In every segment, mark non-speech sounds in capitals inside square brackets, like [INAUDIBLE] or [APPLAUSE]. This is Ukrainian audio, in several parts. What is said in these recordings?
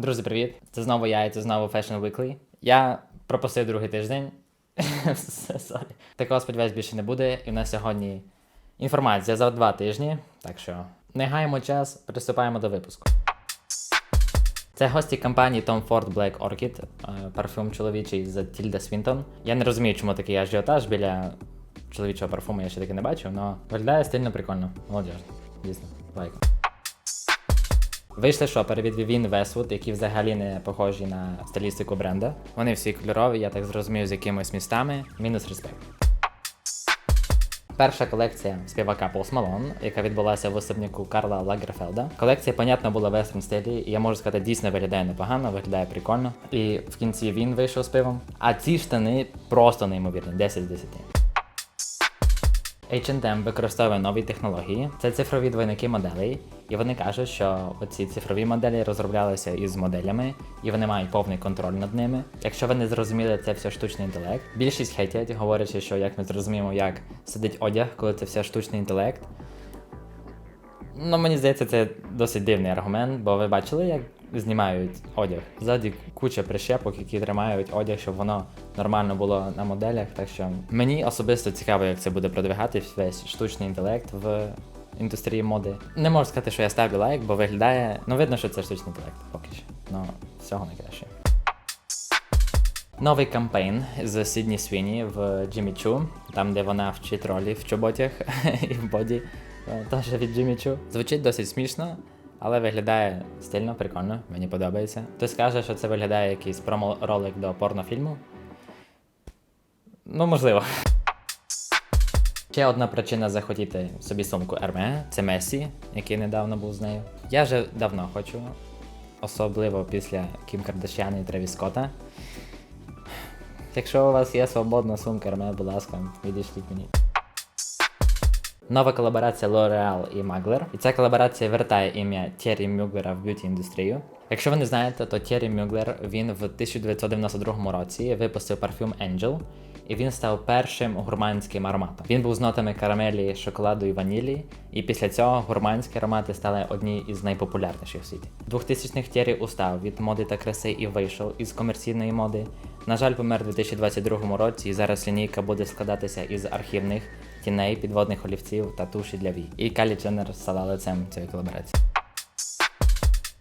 Друзі, привіт! Це знову я, і це знову Fashion Weekly. Я пропустив другий тиждень. [LAUGHS] Такого сподіваюсь більше не буде. І в нас сьогодні інформація за два тижні. Так що не гаємо час, приступаємо до випуску. Це гості компанії Tom Ford Black Orchid, е, парфюм чоловічий з Тільда Свінтон. Я не розумію, чому такий ажіотаж біля чоловічого парфуму, я ще таки не бачив, але виглядає стильно прикольно. Молодіжно. Дійсно. Лайк. Вийшли шопери від Vivienne Westwood, які взагалі не похожі на стилістику бренда. Вони всі кольорові, я так зрозумів, з якимись містами. Мінус респект. Перша колекція співака Post Malone, яка відбулася в особняку Карла Лагерфелда. Колекція, понятно, була в вестерн стилі, і я можу сказати, дійсно виглядає непогано, виглядає прикольно. І в кінці він вийшов з пивом. А ці штани просто неймовірні, 10 з 10. H&M використовує нові технології. Це цифрові двойники моделей, і вони кажуть, що оці цифрові моделі розроблялися із моделями, і вони мають повний контроль над ними. Якщо ви не зрозуміли, це все штучний інтелект. Більшість хейтять, говорячи, що як ми зрозуміємо, як сидить одяг, коли це все штучний інтелект. Ну, мені здається, це досить дивний аргумент, бо ви бачили, як знімають одяг. Ззаді куча прищепок, які тримають одяг, щоб воно нормально було на моделях. Так що мені особисто цікаво, як це буде продвигати весь штучний інтелект в індустрії моди. Не можу сказати, що я ставлю лайк, бо виглядає. Ну, видно, що це штучний інтелект поки що. Ну, всього найкраще. Новий кампейн з Сідні Свіні в Джиммі Чу, там де вона вчить ролі в чоботях [LAUGHS] і в боді, е, теж від Джиммі Чу. Звучить досить смішно, але виглядає стильно, прикольно, мені подобається. Хтось каже, що це виглядає якийсь промо-ролик до порнофільму. Ну, можливо. Ще одна причина захотіти собі сумку Hermès – це Месі, який недавно був з нею. Я вже давно хочу, особливо після Кім Кардашян і Тревіс Скотта. Якщо у вас є свободна сумка Hermès, будь ласка, відійшліть мені. Нова колаборація L'Oreal і Mugler. І ця колаборація вертає ім'я Террі Мюглера в б'юті індустрію. Якщо ви не знаєте, то Террі Мюглер він в 1992 році випустив парфюм Angel, і він став першим гурманським ароматом. Він був з нотами карамелі, шоколаду і ванілі, і після цього гурманські аромати стали одні із найпопулярніших в світі. 2000-х Террі устав від моди та краси і вийшов із комерційної моди. На жаль, помер у 2022 році, і зараз лінійка буде складатися із архівних тіней, підводних олівців та туші для вій. І Калі Дженнер стала лицем цієї колаборації.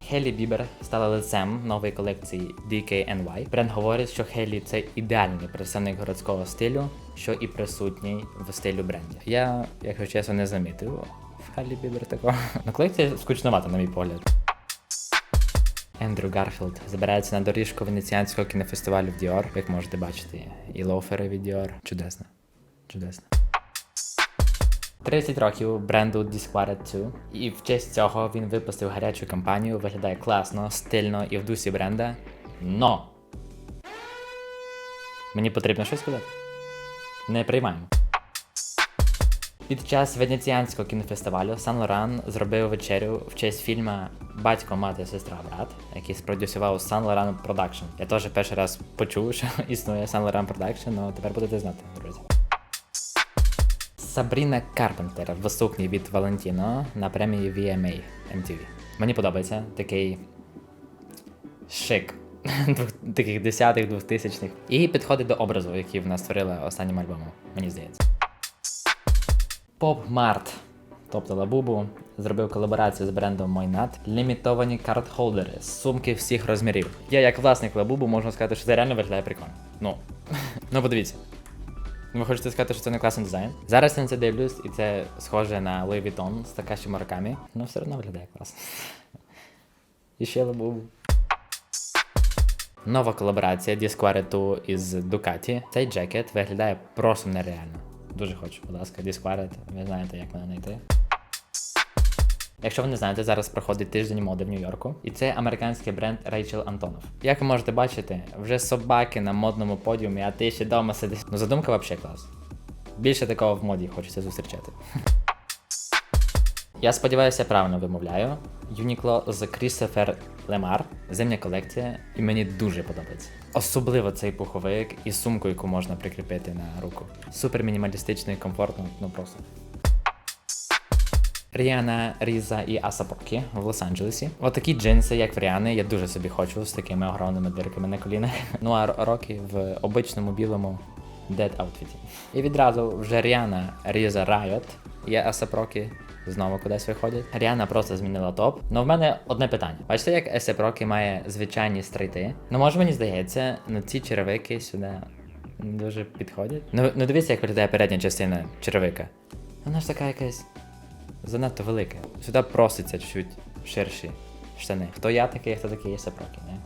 Хелі Бібер стала лицем нової колекції DKNY. Бренд говорить, що Хелі це ідеальний представник городського стилю, що і присутній в стилю бренді. Я, якщо чесно, не замітив в Хелі Бібер такого. [LAUGHS] Ну, колекція скучновата, на мій погляд. Ендрю Гарфілд збирається на доріжку венеціанського кінофестивалю в Діор, як можете бачити, і лофери від Діор. Чудесно. Чудесно. 30 років бренду Disquared 2, і в честь цього він випустив гарячу кампанію, виглядає класно, стильно і в дусі бренда. Но! Мені потрібно щось сказати? Не приймаємо. Під час венеціанського кінофестивалю Сан Лоран зробив вечерю в честь фільма Батько, мати, сестра, брат, який спродюсував Сан Лоран Продакшн. Я теж перший раз почув, що [LAUGHS] існує Сан Лоран Продакшн, але тепер будете знати, друзі. Сабріна Карпентер в від Валентіно на премії VMA MTV. Мені подобається такий шик [LAUGHS] таких десятих, двохтисячних. І підходить до образу, який вона створила останнім альбомом, мені здається. Поп Март, тобто Лабубу, зробив колаборацію з брендом Мойнат. Лімітовані карт-холдери, сумки всіх розмірів. Я, як власник Лабубу, можу сказати, що це реально виглядає прикольно. Ну, [LAUGHS] ну подивіться. Ви хочете сказати, що це не класний дизайн? Зараз я на це дивлюсь, і це схоже на Louis Vuitton з такими руками, але все одно виглядає класно. І ще Лабубу. Нова колаборація Disquared 2 із Ducati. Цей джекет виглядає просто нереально. Дуже хочу, будь ласка, Disquared, ви знаєте, як мене знайти. Якщо ви не знаєте, зараз проходить тиждень моди в Нью-Йорку, і це американський бренд Rachel Antonov. Як ви можете бачити, вже собаки на модному подіумі, а ти ще вдома сидиш. Ну задумка взагалі клас. Більше такого в моді хочеться зустрічати. Я сподіваюся, правильно вимовляю. Uniqlo з Christopher Lemar, зимня колекція, і мені дуже подобається. Особливо цей пуховик і сумку, яку можна прикріпити на руку. Супер мінімалістично і комфортно, ну просто. Ріана, Різа і Асапрокі в Лос-Анджелесі. Отакі джинси, як в Ріани, я дуже собі хочу з такими огромними дирками на колінах. [LAUGHS] Ну а Рокі в обичному білому дед аутфіті. І відразу вже Ріана, Різа Riot і Асапрокі знову кудись виходять. Ріана просто змінила топ. Ну в мене одне питання. Бачите, як Асапрокі має звичайні стрейти? Ну може мені здається, ну ці черевики сюди дуже підходять. Ну, ну дивіться, як виглядає передня частина черевика. Вона ж така якась занадто велика. Сюди проситься чуть ширші штани. Хто я такий, хто такий є Сапрокі, не?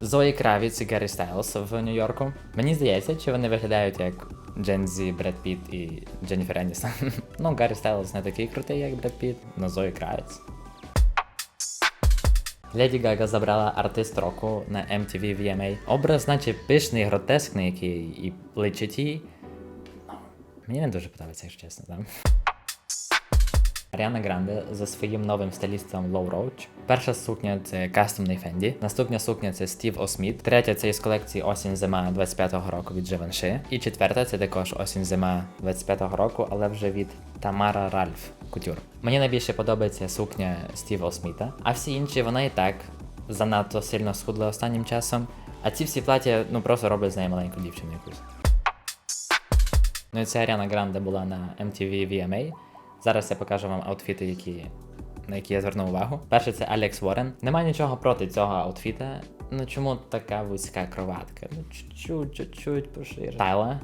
Зої Кравіц і Гаррі Стайлс в Нью-Йорку. Мені здається, чи вони виглядають як Джен Зі, Бред Піт і Дженніфер Еністон. [LAUGHS] ну, Гаррі Стайлс не такий крутий, як Бред Піт, но Зої Кравіц. Леді Гага забрала артист року на MTV VMA. Образ, наче пишний, гротескний, який і личить їй. Мені не дуже подобається, якщо чесно, там. Аріана Гранде за своїм новим стилістом Low Roach. Перша сукня це кастомний Fendi. Наступна сукня це Стів Осміт. Третя це із колекції Осінь зима 25-го року від Givenchy. І четверта це також осінь зима 25-го року, але вже від Тамара Ральф Кутюр. Мені найбільше подобається сукня Стіва Осміта, а всі інші вона і так занадто сильно схудла останнім часом. А ці всі плаття ну просто роблять з неї маленьку дівчину якусь. Ну і ця Аріана Гранде була на MTV VMA. Зараз я покажу вам аутфіти, які, на які я звернув увагу. Перший це Алекс Уоррен. Немає нічого проти цього аутфіта. Ну чому така вузька кроватка? Ну чуть-чуть, чуть-чуть пошире. Тайла.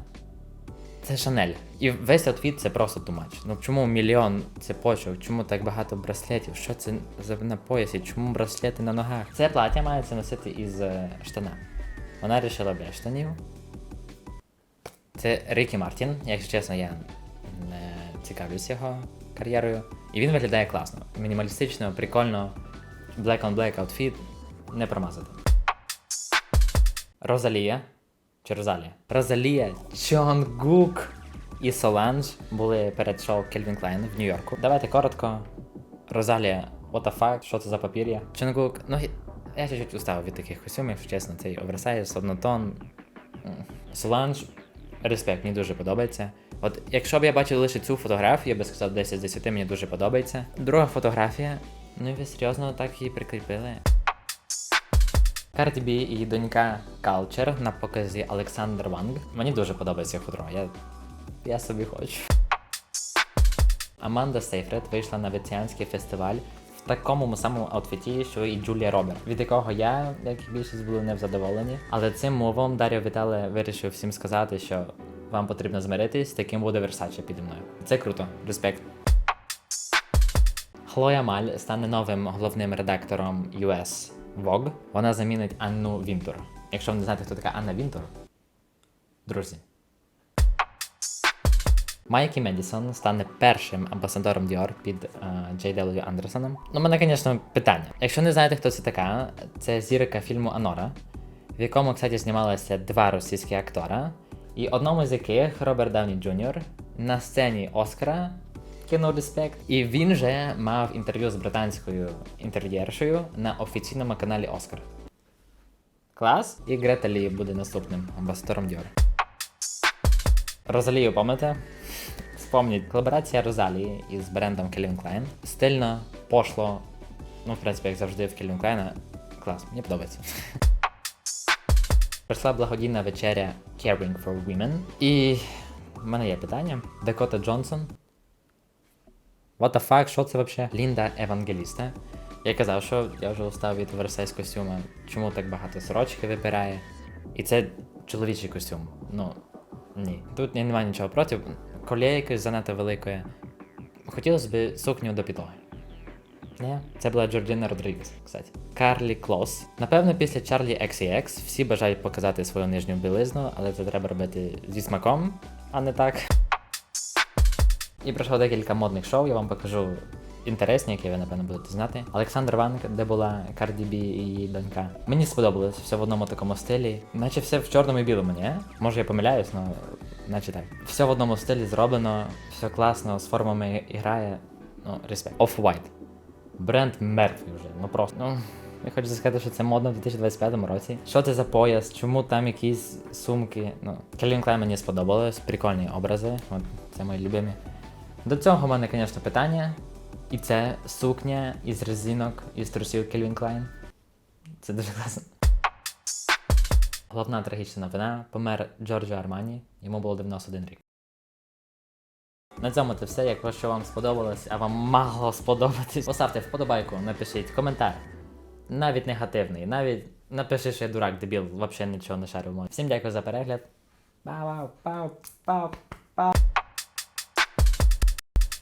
Це Шанель. І весь аутфіт це просто тумач. Ну чому мільйон цепочок? Чому так багато браслетів? Що це за на поясі? Чому браслети на ногах? Це плаття мається носити із е, штанами. Вона вирішила без штанів. Це Рікі Мартін, якщо чесно, я цікавлюсь його кар'єрою. І він виглядає класно. Мінімалістично, прикольно. Black on black outfit. Не промазати. Розалія. Чи Розалія? Розалія, Чонгук і Соланж були перед шоу Кельвін Клайн в Нью-Йорку. Давайте коротко. Розалія, what the fuck, що це за папір'я? Чонгук, ну я чуть-чуть устав від таких костюмів, чесно, цей оверсайз, однотон. Соланж, респект, мені дуже подобається. От якщо б я бачив лише цю фотографію, я би сказав 10 з 10, мені дуже подобається. Друга фотографія, ну і ви серйозно так її прикріпили. Карді Бі і донька Калчер на показі Олександр Ванг. Мені дуже подобається худро. Я, я собі хочу. Аманда Сейфред вийшла на венеціанський фестиваль такому самому аутфіті, що і Джулія Роберт, від якого я, як і більшість, були не задоволені. Але цим мовом Дар'я Вітале вирішив всім сказати, що вам потрібно змиритись, таким буде Версаче піді мною. Це круто, респект. Хлоя Маль стане новим головним редактором US Vogue. Вона замінить Анну Вінтур. Якщо ви не знаєте, хто така Анна Вінтур, друзі. Майкі Медісон стане першим амбасадором Dior під е, J.W. Андерсоном. Ну, мене, звісно, питання. Якщо не знаєте, хто це така, це зірка фільму Анора, в якому, кстати, знімалися два російські актора, і одному з яких Роберт Дауні Джуніор на сцені Оскара кинув респект. І він же мав інтерв'ю з британською інтер'єршою на офіційному каналі Оскар. Клас. І Грета Лі буде наступним амбасадором Dior. Розалію пам'ятаєте? Вспомніть, колаборація Розалії із брендом Calvin Klein. Стильно, пошло. Ну, в принципі, як завжди, в Calvin Klein. Клас, мені подобається. Прийшла благодійна вечеря Caring for Women. І в мене є питання. Дакота Джонсон. What the fuck, що це взагалі? Лінда Евангеліста. Я казав, що я вже устав від версей костюма. Чому так багато сорочки вибирає? І це чоловічий костюм. Ну, ні. Тут немає нічого проти. Якось занадто великої. Хотілося б сукню до підлоги. Ні, це була Джорджина Родрігес, кстати. Карлі Клос. Напевно, після Чарлі XCX всі бажають показати свою нижню білизну, але це треба робити зі смаком, а не так. І пройшло декілька модних шоу, я вам покажу інтересні, які ви, напевно, будете знати. Олександр Ванк, де була Карді Бі і її донька. Мені сподобалось все в одному такому стилі. Наче все в чорному і білому, ні? Може я помиляюсь, але наче так. Все в одному стилі зроблено, все класно, з формами грає. Ну, респект. Off-White. Бренд мертвий вже, ну просто. Ну, я хочу сказати, що це модно в 2025 році. Що це за пояс? Чому там якісь сумки? Ну, Calvin Klein мені сподобалось, прикольні образи. От, це мої любимі. До цього в мене, звісно, питання. І це сукня із резинок із трусів Calvin Klein. Це дуже класно. Головна трагічна новина. Помер Джорджо Армані, йому було 91 рік. На цьому це все. Якщо вам сподобалось, а вам мало сподобатись, поставте вподобайку, напишіть коментар. Навіть негативний, навіть напиши, що я дурак, дебіл, взагалі нічого не шарю. Всім дякую за перегляд. Пау, пау, пау.